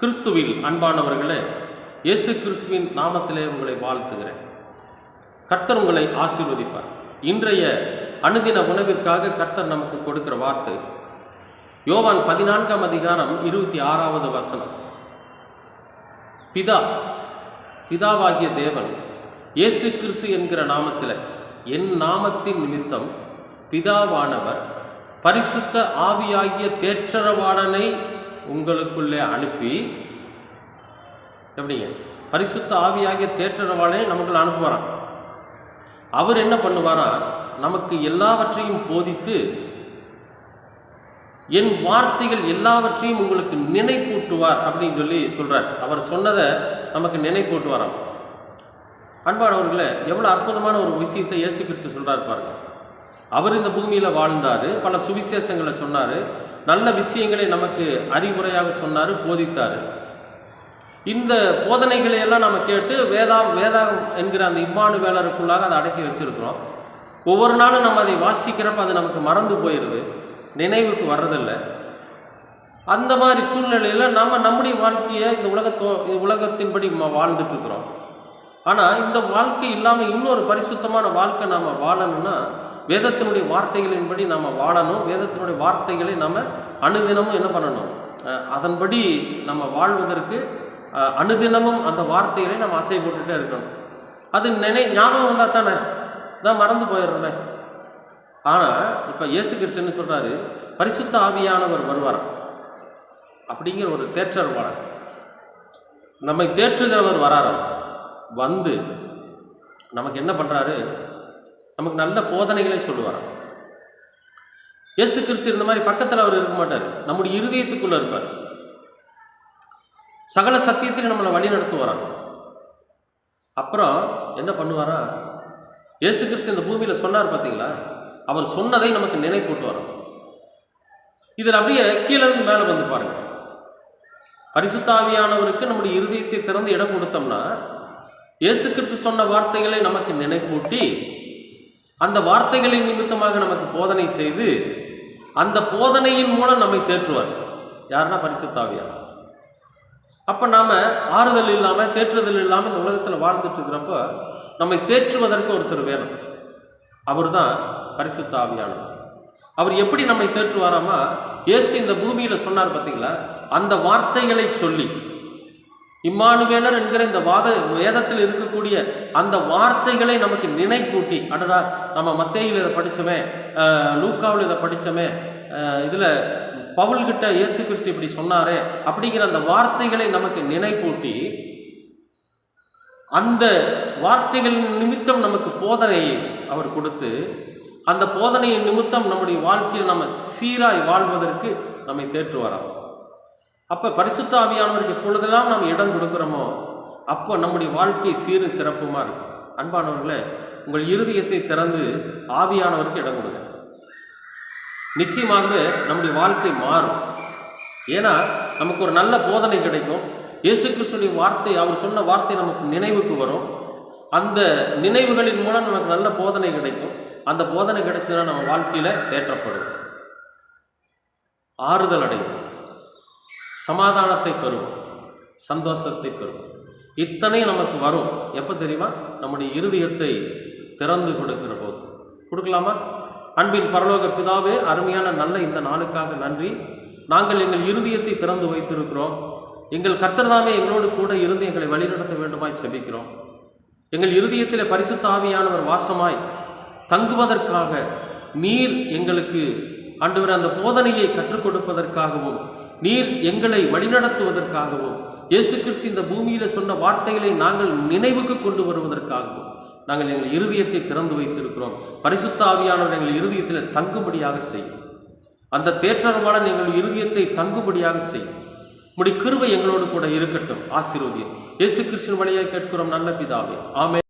கிறிஸ்துவில் அன்பானவர்களே இயேசு கிறிஸ்துவின் நாமத்திலே உங்களை வாழ்த்துகிறேன். கர்த்தர் உங்களை ஆசீர்வதிப்பார். இன்றைய அனுதின உணவிற்காக கர்த்தர் நமக்கு கொடுக்கிற வார்த்தை யோவான் பதினான்காம் அதிகாரம் இருபத்தி ஆறாவது வசனம். பிதா பிதாவாகிய தேவன் இயேசு கிறிஸ்து என்கிற நாமத்தில் என் நாமத்தின் நிமித்தம் பிதாவானவர் பரிசுத்த ஆவியாகிய தேற்றரவாடனை உங்களுக்குள்ளே அனுப்பி எப்படிங்க? பரிசுத்த ஆவியாகிய தேற்றவாளே நமக்குள்ள அனுப்புவாராம். அவர் என்ன பண்ணுவாரா? நமக்கு எல்லாவற்றையும் போதித்து என் வார்த்தைகள் எல்லாவற்றையும் உங்களுக்கு நினைப்பூட்டுவார் அப்படின்னு சொல்லி சொல்றார். அவர் சொன்னதை நமக்கு நினைப்பூட்டுவாராம். அன்பானவர்களே எவ்வளோ அற்புதமான ஒரு விஷயத்தை இயேசு கிறிஸ்து சொல்றாரு பாருங்க. அவர் இந்த பூமியில் வாழ்ந்தார். பல சுவிசேஷங்களை சொன்னார். நல்ல விஷயங்களை நமக்கு அறிவுரையாக சொன்னார் போதித்தார். இந்த போதனைகளை எல்லாம் நம்ம கேட்டு வேதா வேதாகம் என்கிற அந்த இம்மானு வேலருக்குள்ளாக அதை அடக்கி வச்சுருக்கிறோம். ஒவ்வொரு நாளும் நம்ம அதை வாசிக்கிறப்ப அது நமக்கு மறந்து போயிடுது நினைவுக்கு வர்றதில்லை. அந்த மாதிரி சூழ்நிலையில் நம்ம நம்முடைய வாழ்க்கையை இந்த உலகத்தோ இந்த உலகத்தின்படி நம்ம ஆனால் இந்த வாழ்க்கை இல்லாமல் இன்னொரு பரிசுத்தமான வாழ்க்கை நாம் வாழணும்னா வேதத்தினுடைய வார்த்தைகளின்படி நாம் வாழணும். வேதத்தினுடைய வார்த்தைகளை நம்ம அனுதினமும் என்ன பண்ணணும்? அதன்படி நம்ம வாழ்வதற்கு அணுதினமும் அனுதினமும் அந்த வார்த்தைகளை நம்ம அசை போட்டுகிட்டே இருக்கணும். அது நினை ஞாபகம் வந்தால் தானே? நான் மறந்து போயிடுறேன் ஆனால் இப்போ இயேசு கிறிஸ்துன்னு சொல்கிறாரு பரிசுத்த ஆவியானவர் வருவார் அப்படிங்கிற ஒரு தேற்றர் தேற்றர்வாளர் நம்மை தேற்றுகிறவர் வராரம். வந்து நமக்கு என்ன பண்ணுறாரு நமக்கு நல்ல போதனைகளை சொல்லுவார் இயேசு கிறிஸ்து இருந்த மாதிரி பக்கத்தில் அவர் இருக்க மாட்டார். நம்முடைய இருதயத்துக்குள்ளே இருப்பார். சகல சத்தியத்தில் நம்மளை வழி நடத்துவாராம். அப்புறம் என்ன பண்ணுவாரா? இயேசு கிறிஸ்து இந்த பூமியில் சொன்னார் பார்த்தீங்களா அவர் சொன்னதை நமக்கு நினைப்பூட்டு வரோம் இதில் அப்படியே கீழே இருந்து மேலே வந்து பாருங்க. பரிசுத்தாவியானவருக்கு நம்முடைய இருதயத்தை திறந்து இடம் கொடுத்தோம்னா இயேசு கிறிஸ்து சொன்ன வார்த்தைகளை நமக்கு நினைப்பூட்டி அந்த வார்த்தைகளின் நிமித்தமாக நமக்கு போதனை செய்து அந்த போதனையின் மூலம் நம்மை தேற்றுவார். யாருன்னா பரிசுத்தாவியார் அப்போ நாம் ஆறுதல் இல்லாமல் தேற்றுதல் இல்லாமல் இந்த உலகத்தில் வாழ்ந்துட்டு இருக்கிறப்போ நம்மை தேற்றுவதற்கு ஒருத்தர் வேணும். அவர் தான் பரிசுத்தாவியானவர் அவர் எப்படி நம்மை தேற்றுவாராமா இயேசு இந்த பூமியில் சொன்னார் பார்த்தீங்களா அந்த வார்த்தைகளை சொல்லி இம்மானுவேலர் என்கிற இந்த வாத வேதத்தில் இருக்கக்கூடிய அந்த வார்த்தைகளை நமக்கு நினைப்பூட்டி அடடா நம்ம மத்தேயில் இதை படித்தோமே லூக்காவில் இதை படித்தோமே இதில் பவுல்கிட்ட இயேசு கிறிஸ்து இப்படி சொன்னாரே அப்படிங்கிற அந்த வார்த்தைகளை நமக்கு நினைப்பூட்டி அந்த வார்த்தைகளின் நிமித்தம் நமக்கு போதனையை அவர் கொடுத்து அந்த போதனையின் நிமித்தம் நம்முடைய வாழ்க்கையில் நம்ம சீராய் வாழ்வதற்கு நம்மை தேற்றுவாராம். அப்போ பரிசுத்த ஆவியானவருக்கு எப்பொழுதெல்லாம் நாம் இடம் கொடுக்குறோமோ அப்போ நம்முடைய வாழ்க்கை சீரும் சிறப்புமாக இருக்கும். அன்பானவர்களே உங்கள் இருதயத்தை திறந்து ஆவியானவருக்கு இடம் கொடுங்க. நிச்சயமாகவே நம்முடைய வாழ்க்கை மாறும். ஏன்னா நமக்கு ஒரு நல்ல போதனை கிடைக்கும். இயேசு கிறிஸ்துடைய வார்த்தை அவர் சொன்ன வார்த்தை நமக்கு நினைவுக்கு வரும். அந்த நினைவுகளின் மூலம் நமக்கு நல்ல போதனை கிடைக்கும். அந்த போதனை கிடைச்சதுன்னா நம்ம வாழ்க்கையில் தேற்றப்படும். ஆறுதல் அடைவோம். சமாதானத்தை பெறுவோம் சந்தோஷத்தை பெறுவோம். இத்தனை நமக்கு வரும். எப்போ தெரியுமா? நம்முடைய இருதயத்தை திறந்து கொடுக்கிற போது. கொடுக்கலாமா? அன்பின் பரலோக பிதாவே அருமையான நல்ல இந்த நாளுக்காக நன்றி. நாங்கள் எங்கள் இருதயத்தை திறந்து வைத்திருக்கிறோம். எங்கள் கர்த்தர்தாமே எங்களோடு கூட இருந்து எங்களை வழிநடத்த வேண்டுமாய் செபிக்கிறோம். எங்கள் இருதயத்தில் பரிசுத்தாவியானவர் வாசமாய் தங்குவதற்காக நீர் எங்களுக்கு ஆண்டவர் அந்த போதனையை கற்றுக் கொடுப்பதற்காகவும் நீர் எங்களை வழிநடத்துவதற்காகவும் இயேசு கிறிஸ்து இந்த பூமியில் சொன்ன வார்த்தைகளை நாங்கள் நினைவுக்கு கொண்டு வருவதற்காகவும் நாங்கள் எங்கள் இருதயத்தை திறந்து வைத்திருக்கிறோம். பரிசுத்த ஆவியானவர் எங்கள் இருதயத்தில் தங்கும்படியாக செய்யும் அந்த தேற்றரமான எங்கள் இருதயத்தை தங்கும்படியாக செய்யும் முடி கிருவை எங்களோடு கூட இருக்கட்டும். ஆசீர்வதியம் இயேசு கிறிஸ்துவின் வழியாக கேட்கிறோம். நல்ல பிதாவே. ஆமே